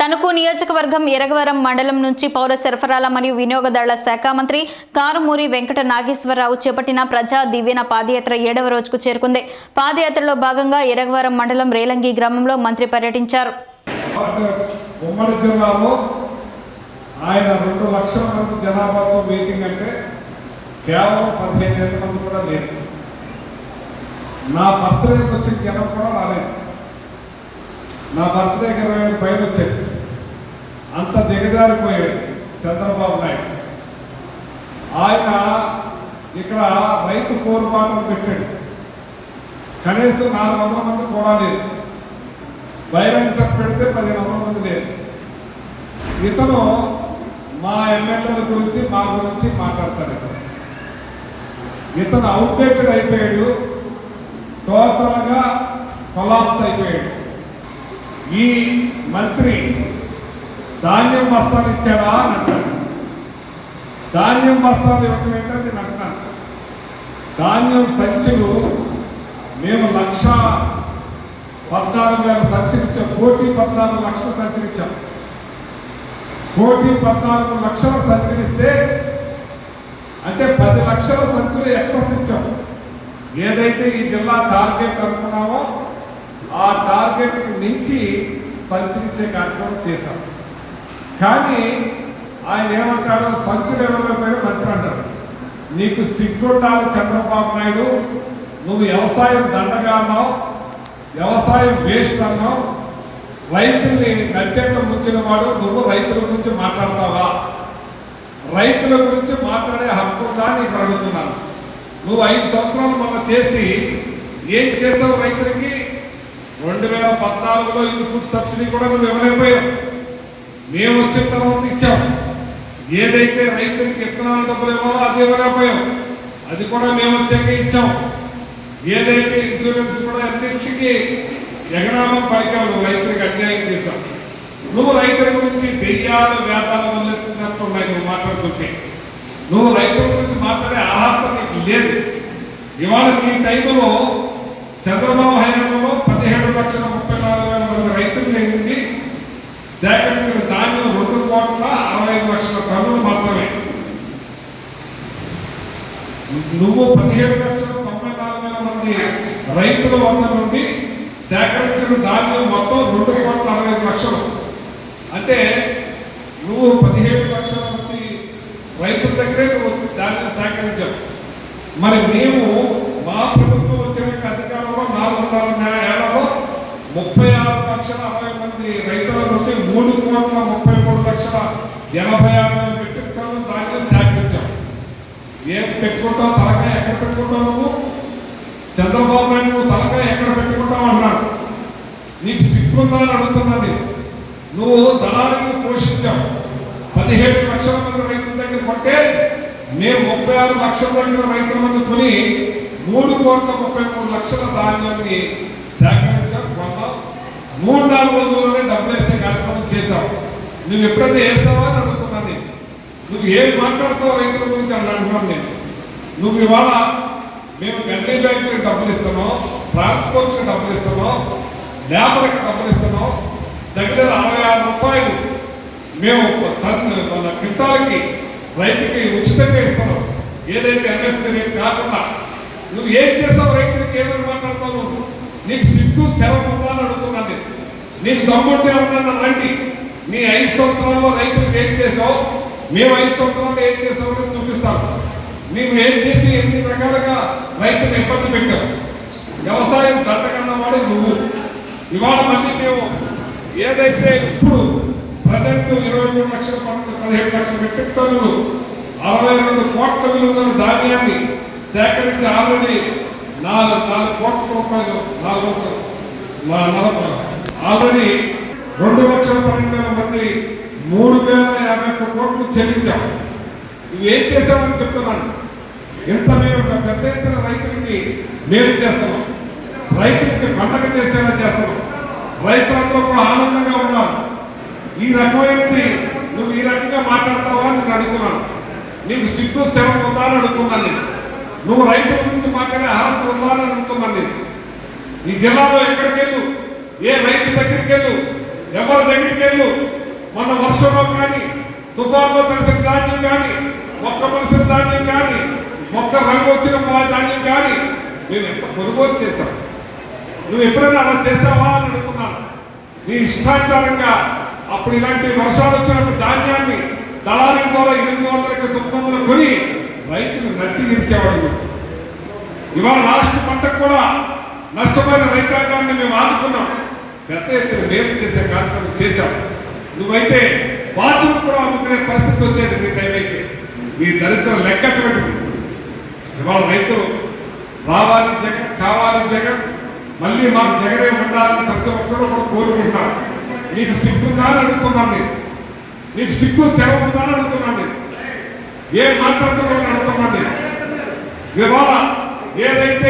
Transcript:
తణుకు నియోజకవర్గం ఎరగవరం మండలం నుంచి పౌర సరఫరాల మరియు వినియోగదారుల శాఖ మంత్రి కారుమూరి వెంకట నాగేశ్వరరావు చేపట్టిన ప్రజా దివ్యన పాదయాత్ర ఏడవ రోజుకు చేరుకుంది. పాదయాత్రలో భాగంగా ఎరగవరం మండలం రేలంగి గ్రామంలో మంత్రి పర్యటించారు. ఉమ్మడి జిల్లాలో ఆయన రెండు లక్షల మంది జనాభాతో మీటింగ్ అంటే కేవలం పదిహేను వేల మంది కూడా లేదు నా బర్త్డేకి వచ్చిన జనం కూడా రాలేదు. నా బర్త్డేకి ఇరవై వేల పైన వచ్చాయి అంత దిగజారిపోయాడు చంద్రబాబు నాయుడు. ఆయన ఇక్కడ రైతు పోరుబాటలు పెట్టాడు. కనీసం నాలుగు వందల మంది కూడా లేదు బహిరంగ సభ పెడితే పదిహేను వందల మంది లేదు ఇతను మా ఎమ్మెల్యేల గురించి మా గురించి మాట్లాడతాడు ఇతను. ఇతను అవుట్డేటెడ్ అయిపోయాడు. టోటల్గా కొలాప్స్ అయిపోయాడు. ఈ మంత్రి ధాన్యం బస్తాలు ఇచ్చాడా అని అంటాడు. ధాన్యం బస్తాలు ఇవ్వటం ఏంటంటే నటన ధాన్యం సంచులు మేము లక్ష పద్నాలుగు వేల సంచులు ఇచ్చాం. కోటి పద్నాలుగు లక్షల సంచులు ఇచ్చాం. కోటి పద్నాలుగు లక్షల సంచులు ఇస్తే అంటే పది లక్షల సంచులు ఎక్సెస్ ఇచ్చాం. ఏదైతే ఈ జిల్లా టార్గెట్ అనుకున్నామో ఆ టార్గెట్కి మించి సంచులు ఇచ్చే కార్యక్రమం చేశాం. కానీ ఆయన ఏమంటాడో సంచులు ఎవరిపోయాడు మంత్రి అంటారు నీకు సిగ్గుండాలి చంద్రబాబు నాయుడు నువ్వు వ్యవసాయం దండగా అన్నావు వ్యవసాయం వేస్ట్ అన్నావు రైతుల్ని నట్టేట ముంచిన వాడు నువ్వు రైతుల గురించి మాట్లాడతావా? రైతుల గురించి మాట్లాడే హక్కు ఉందా నీకు అడుగుతున్నాను. నువ్వు ఐదు సంవత్సరాలు మన చేసి ఏం చేసావు రైతులకి? రెండు వేల పద్నాలుగులో ఇన్పుట్ సబ్సిడీ కూడా నువ్వు ఇవ్వలేకపోయావు. మేము వచ్చిన తర్వాత ఇచ్చాం. ఏదైతే రైతులకి విత్తనాలు డబ్బులు ఇవ్వాలో అది ఇవ్వలేకపోయాం అది కూడా మేము వచ్చాక ఇచ్చాం. ఏదైతే ఇన్సూరెన్స్ కూడా అన్నింటికి ఎగనామం పలికావు నువ్వు రైతులకు అన్యాయం చేశావు నువ్వు రైతుల గురించి దెయ్యాలు వేదాలు వదిలినట్టు ఉన్నాయి నువ్వు మాట్లాడుతుంటే. నువ్వు రైతుల గురించి మాట్లాడే అర్హత నీకు లేదు. ఇవాళ నీ టైంలో చంద్రబాబు హయాంలో పదిహేడు లక్షల ముప్పై నాలుగు వేల మంది రైతులు నుండి సేకరించిన కోట్ల అరవై ఐదు లక్షల టన్నులు మాత్రమే. నువ్వు పదిహేడు లక్షల తొంభై నాలుగు వేల మంది రైతుల వద్ద నుండి సేకరించిన ధాన్యం మొత్తం రెండు కోట్ల అరవై ఐదు లక్షలు. అంటే నువ్వు పదిహేడు లక్షల మంది రైతుల దగ్గరే నువ్వు ధాన్యం సేకరించావు. మరి మేము మా ప్రభుత్వం వచ్చిన అధికారంలో నాలుగున్నర ఏళ్ళలో ముప్పై ఆరు లక్షల అరవై మంది రైతుల నుండి మూడు కోట్ల ముప్పై లక్షల ఎనభై ఆరు వేల మెట్రిక్ టన్నుల ధాన్యం సేకరించాం. ఏం పెట్టుకుంటావు తలకాయ ఎక్కడ పెట్టుకుంటావు నువ్వు? చంద్రబాబు నాయుడు నువ్వు తలకాయ ఎక్కడ పెట్టుకుంటావు అన్నాడు నీకు సిగ్గుందా అని అడుగుతున్నది నువ్వు దళారీని పోషించావు. పదిహేడు లక్షల మంది రైతుల దగ్గర కొంటే మేము ముప్పై ఆరు లక్షల దగ్గర రైతుల మంది కొని మూడు కోట్ల ముప్పై మూడు లక్షల ధాన్యాన్ని సేకరించాం. కొందాం మూడు నాలుగు రోజుల్లోనే డబ్బులు వేసే కార్యక్రమం నువ్వు ఎప్పుడైనా వేసావా అని అడుగుతున్నాను నేను. నువ్వు ఏం మాట్లాడతావు రైతుల గురించి అని అంటున్నాను నేను. నువ్వు ఇవాళ మేము గడ్డి బ్యాంకులకు డబ్బులు ఇస్తున్నాం ట్రాన్స్పోర్ట్కి డబ్బులు ఇస్తున్నాం లేబర్కి డబ్బులు ఇస్తున్నాం. దగ్గర అరవై ఆరు రూపాయలు మేము టన్ మన క్వింటాల్కి రైతుకి ఉచితంగా ఇస్తున్నాం. ఏదైతే ఎంఎస్పీ రేట్ కాకుండా నువ్వు ఏం చేసావు రైతులకి ఏమని మాట్లాడతావు నీకు సిగ్గు సెలవు ఉందా అని అడుగుతున్నాను నేను. నీకు దమ్ముంటే ఉన్నాను రండి. నీ ఐదు సంవత్సరాల్లో రైతులకు ఏం చేసావు మేము ఐదు సంవత్సరాల్లో ఏం చేసామో అని చూపిస్తాను మేము ఏం చేసి ఎన్ని రకాలుగా రైతులు ఇబ్బంది పెట్టావు వ్యవసాయం దండకన్నవాడు నువ్వు. ఇవాళ మళ్ళీ మేము ఏదైతే ఇప్పుడు ప్రజెంట్ ఇరవై మూడు లక్షల పన్నెండు పదిహేడు లక్షల మెట్రిక్ టన్నులు అరవై రెండు కోట్ల విలువైన ధాన్యాన్ని సేకరించి ఆల్రెడీ నాలుగు నాలుగు కోట్ల రూపాయలు నాలుగు వందలు నలభై ఆల్రెడీ రెండు లక్షల పన్నెండు వేల మంది మూడు వేల యాభై ఒక్క కోట్లు చెల్లించాం. నువ్వు ఏం చేశామని చెప్తున్నాను. ఇంత మేము పెద్ద ఎత్తున రైతులకి మేలు చేస్తున్నాం. రైతులకి పండగ చేసేలా చేస్తున్నాం. రైతులందరూ కూడా ఆనందంగా ఉన్నారు. ఈ రకమైనది నువ్వు ఈ రకంగా మాట్లాడతావా అని నేను అడుగుతున్నాను. నీకు సిగ్గు శవం ఉందా అని అడుగుతున్నాను నేను. నువ్వు రైతుల గురించి మాట్లాడే అర్హత ఉందా అని అడుగుతున్నాను నేను. ఈ జిల్లాలో ఎక్కడికి వెళ్ళు ఏ రైతు దగ్గరికి ఎవరి దగ్గరికి వెళ్ళు. మన వర్షంలో కానీ తుఫాన్లో తెలిసిన ధాన్యం కానీ మొక్క మలిసిన ధాన్యం కానీ మొక్క రంగు వచ్చిన ధాన్యం కానీ మేము ఎంత కొనుగోలు చేశాం? నువ్వు ఎప్పుడైనా అలా చేసావా అని అడుగుతున్నాను. నీ ఇష్టాచారంగా అప్పుడు ఇలాంటి వర్షాలు వచ్చినప్పుడు ధాన్యాన్ని దళారీ ద్వారా ఎనిమిది వందలకి తొమ్మిది వందలు కొని రైతులు నట్టి తీర్చేవాడు ఇవాళ లాస్ట్ పంటకు కూడా నష్టపోయిన రైతాంగాన్ని మేము ఆదుకున్నాం. పెద్ద ఎత్తున మేలు చేసే కార్యక్రమం చేశాం. నువ్వైతే బాత్రూమ్ కూడా అమ్ముకునే పరిస్థితి వచ్చేది మీ టైం మీ దరిద్రం లెక్కటువంటిది ఇవాళ రైతులు రావాలి జగన్ కావాలి జగన్ మళ్ళీ మాకు జగనే ఉండాలని ప్రతి ఒక్కరు కూడా కోరుకుంటున్నారు. నీకు సిగ్గుందా అని అడుగుతున్నాను నేను. నీకు సిగ్గు సెలవు ఉందా అని అడుగుతున్నాను నేను. ఏం మాట్లాడుతున్నావు అని అడుగుతున్నాను నేను. ఇవాళ ఏదైతే